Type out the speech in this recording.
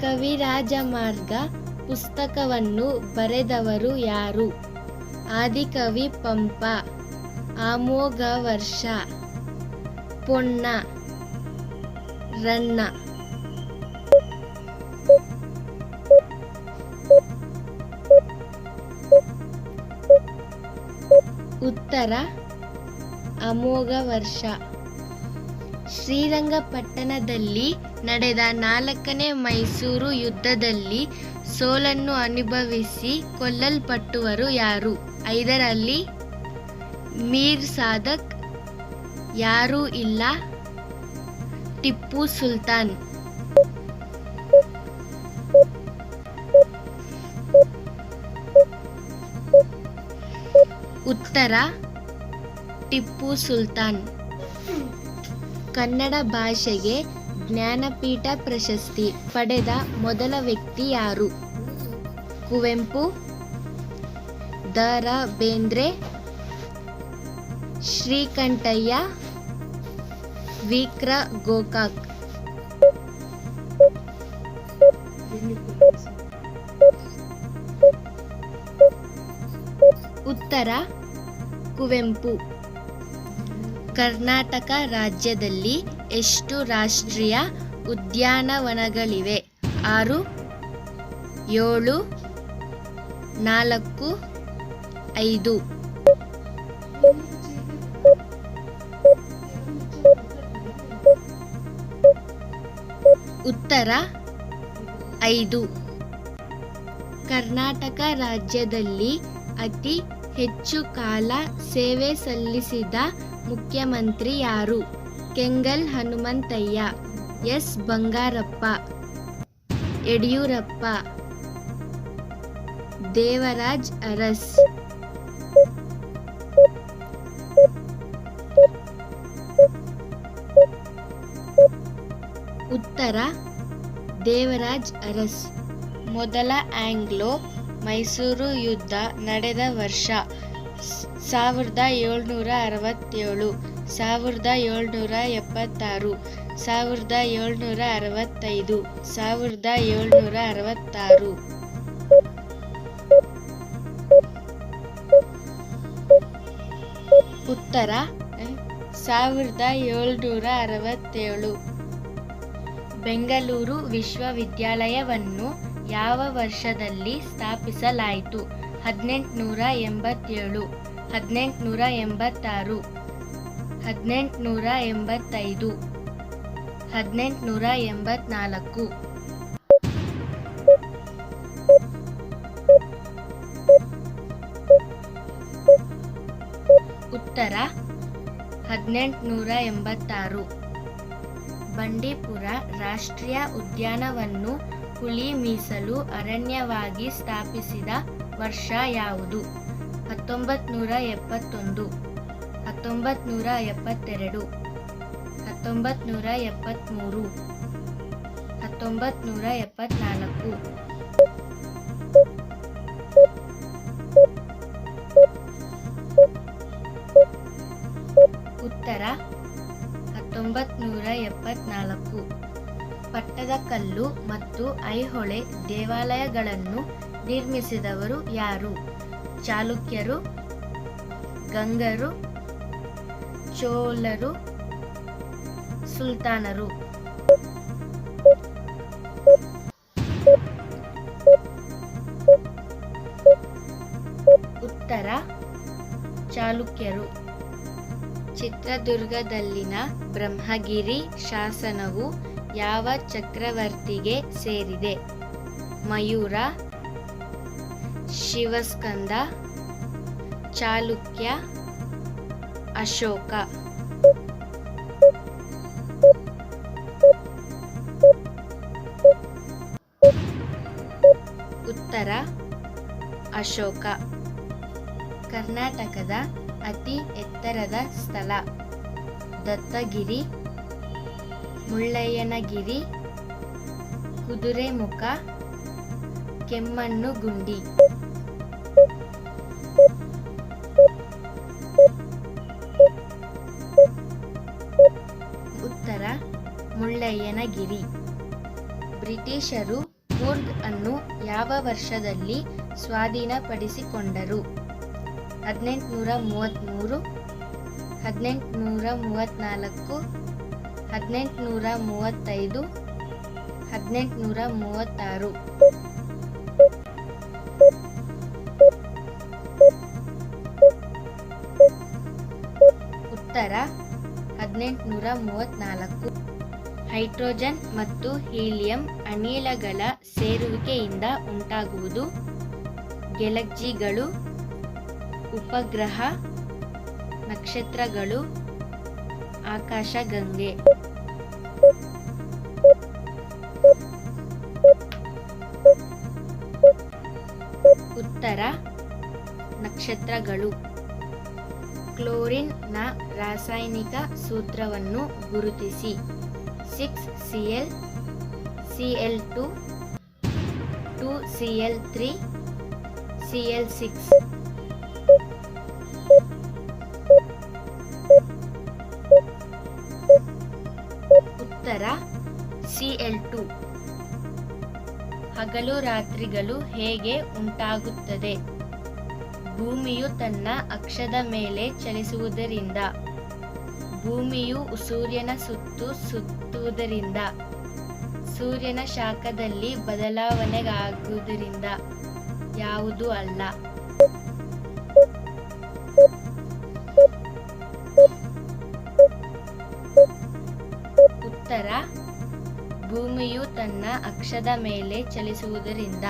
ಕವಿರಾಜಮಾರ್ಗ ಪುಸ್ತಕವನ್ನು ಬರೆದವರು ಯಾರು? ಆದಿಕವಿ ಪಂಪ ಅಮೋಘ ವರ್ಷ ಪೊನ್ನ ರನ್ನ. ಉತ್ತರ ಅಮೋಘ ವರ್ಷ ಶ್ರೀರಂಗಪಟ್ಟಣದಲ್ಲಿ ನಡೆದ ನಾಲ್ಕನೇ ಮೈಸೂರು ಯುದ್ಧದಲ್ಲಿ ಸೋಲನ್ನು ಅನುಭವಿಸಿ ಕೊಲ್ಲಲ್ಪಟ್ಟವರು ಯಾರು? ಐದರಲ್ಲಿ ಮೀರ್ ಸಾದಕ್ ಯಾರೂ ಇಲ್ಲ. ಟಿಪ್ಪು ಸುಲ್ತಾನ್. ಉತ್ತರ, ಟಿಪ್ಪು ಸುಲ್ತಾನ್. ಕನ್ನಡ ಭಾಷೆಗೆ ಜ್ಞಾನಪೀಠ ಪ್ರಶಸ್ತಿ ಪಡೆದ ಮೊದಲ ವ್ಯಕ್ತಿ ಯಾರು? ಕುವೆಂಪು ದ ರಾ ಬೇಂದ್ರೆ ಶ್ರೀಕಂಠಯ್ಯ, ವಿಕ್ರ ಗೋಕಾಕ್. ಉತ್ತರ, ಕುವೆಂಪು. ಕರ್ನಾಟಕ ರಾಜ್ಯದಲ್ಲಿ ಎಷ್ಟು ರಾಷ್ಟ್ರೀಯ ಉದ್ಯಾನವನಗಳಿವೆ? ಆರು, ಏಳು, ನಾಲ್ಕು, ಐದು. ಉತ್ತರ, ಐದು. ಕರ್ನಾಟಕ ರಾಜ್ಯದಲ್ಲಿ ಅತಿ ಹೆಚ್ಚು ಕಾಲ ಸೇವೆ ಸಲ್ಲಿಸಿದ ಮುಖ್ಯಮಂತ್ರಿ ಯಾರು? ಕೆಂಗಲ್ ಹನುಮಂತಯ್ಯ, ಎಸ್. ಬಂಗಾರಪ್ಪ, ಯಡಿಯೂರಪ್ಪ, ದೇವರಾಜ್ ಅರಸ್. ಉತ್ತರ, ದೇವರಾಜ್ ಅರಸ್. ಮೊದಲ ಆಂಗ್ಲೋ ಮೈಸೂರು ಯುದ್ಧ ನಡೆದ ವರ್ಷ. ಸಾವಿರದ ಏಳ್ನೂರ ಅರವತ್ತೇಳು, ಸಾವಿರದ ಏಳ್ನೂರ ಎಪ್ಪತ್ತಾರು, ಸಾವಿರದ ಏಳ್ನೂರ ಅರವತ್ತೈದು, ಸಾವಿರದ ಏಳ್ನೂರ ಅರವತ್ತಾರು. ಉತ್ತರ ಸಾವಿರದ ಏಳ್ನೂರ ಅರವತ್ತೇಳು. ಬೆಂಗಳೂರು ವಿಶ್ವವಿದ್ಯಾಲಯವನ್ನು ಯಾವ ವರ್ಷದಲ್ಲಿ ಸ್ಥಾಪಿಸಲಾಯಿತು? ಹದಿನೆಂಟುನೂರ ಎಂಬತ್ತೇಳು ಹದಿನೆಂಟುನೂರ ಎಂಬತ್ತಾರು. ಹದಿನೆಂಟುನೂರ ಎಂಬತ್ತೈದು. ಹದಿನೆಂಟುನೂರ ಎಂಬತ್ನಾಲ್ಕು. ಉತ್ತರ, ಹದಿನೆಂಟುನೂರ ಎಂಬತ್ತಾರು. ಬಂಡೀಪುರ ರಾಷ್ಟ್ರೀಯ ಉದ್ಯಾನವನ್ನು ಹುಲಿ ಮೀಸಲು ಅರಣ್ಯವಾಗಿ ಸ್ಥಾಪಿಸಿದ ವರ್ಷ ಯಾವುದು? ಹತ್ತೊಂಬತ್ತು ನೂರ ಎಪ್ಪತ್ತೊಂದು ಹತ್ತೊಂಬತ್ತು ನೂರ ಎಪ್ಪತ್ತೆರಡು ಹತ್ತೊಂಬತ್ತು ನೂರ ಎಪ್ಪತ್ತ್ಮೂರು ಹತ್ತೊಂಬತ್ತು ನೂರ ಎಪ್ಪತ್ನಾಲ್ಕು ಉತ್ತರ ಹತ್ತೊಂಬತ್ತು ನೂರ ಎಪ್ಪತ್ನಾಲ್ಕು ಪಟ್ಟದಕಲ್ಲು ಮತ್ತು ಐಹೊಳೆ ದೇವಾಲಯಗಳನ್ನು ನಿರ್ಮಿಸಿದವರು ಯಾರು? ಚಾಲುಕ್ಯರು ಗಂಗರು ಚೋಳರು ಸುಲ್ತಾನರು. ಉತ್ತರ ಚಾಲುಕ್ಯರು. ಚಿತ್ರದುರ್ಗದಲ್ಲಿನ ಬ್ರಹ್ಮಗಿರಿ ಶಾಸನವು ಯಾವ ಚಕ್ರವರ್ತಿಗೆ ಸೇರಿದೆ? ಮಯೂರ ಶಿವಸ್ಕಂದ ಚಾಲುಕ್ಯ ಅಶೋಕ. ಉತ್ತರ ಅಶೋಕ. ಕರ್ನಾಟಕದ ಅತಿ ಎತ್ತರದ ಸ್ಥಳ ದತ್ತಗಿರಿ ಮುಳ್ಳಯ್ಯನಗಿರಿ ಕುದುರೆಮುಖ ಕೆಮ್ಮಣ್ಣುಗುಂಡಿ. ಮುಳ್ಳಯ್ಯನಗಿರಿ ಬ್ರಿಟಿಷರು ಕೂರ್ಗ್ ಅನ್ನು ಯಾವ ವರ್ಷದಲ್ಲಿ ಸ್ವಾಧೀನಪಡಿಸಿಕೊಂಡರು? ಹದಿನೆಂಟುನೂರ ಮೂವತ್ತ್ಮೂರು ಹದಿನೆಂಟುನೂರ ಮೂವತ್ತ್ನಾಲ್ಕು ಹದಿನೆಂಟುನೂರ ಮೂವತ್ತೈದು ಹದಿನೆಂಟುನೂರ ಮೂವತ್ತಾರು ಉತ್ತರ ಹದಿನೆಂಟುನೂರ ಮೂವತ್ತ್ನಾಲ್ಕು ಹೈಡ್ರೋಜನ್ ಮತ್ತು ಹೀಲಿಯಂ ಅನಿಲಗಳ ಸೇರುವಿಕೆಯಿಂದ ಉಂಟಾಗುವುದು. ಗೆಲಕ್ಜಿಗಳು ಉಪಗ್ರಹ, ನಕ್ಷತ್ರಗಳು, ಆಕಾಶಗಂಗೆ. ಉತ್ತರ, ನಕ್ಷತ್ರಗಳು. ಕ್ಲೋರಿನ್ನ ರಾಸಾಯನಿಕ ಸೂತ್ರವನ್ನು ಗುರುತಿಸಿ. Six C L C L two two C L three C L six ಉತ್ತರ ಸಿ ಎಲ್ ಟು ಹಗಲು ರಾತ್ರಿಗಳು ಹೇಗೆ ಉಂಟಾಗುತ್ತದೆ? ಭೂಮಿಯು ತನ್ನ ಅಕ್ಷದ ಮೇಲೆ ಚಲಿಸುವುದರಿಂದ. ಭೂಮಿಯು ಸೂರ್ಯನ ಸುತ್ತು ಸುತ್ತುವುದರಿಂದ, ಸೂರ್ಯನ ಶಾಖದಲ್ಲಿ ಬದಲಾವಣೆಗಾಗುವುದರಿಂದ ಯಾವುದೂ ಅಲ್ಲ. ಉತ್ತರ, ಭೂಮಿಯು ತನ್ನ ಅಕ್ಷದ ಮೇಲೆ ಚಲಿಸುವುದರಿಂದ.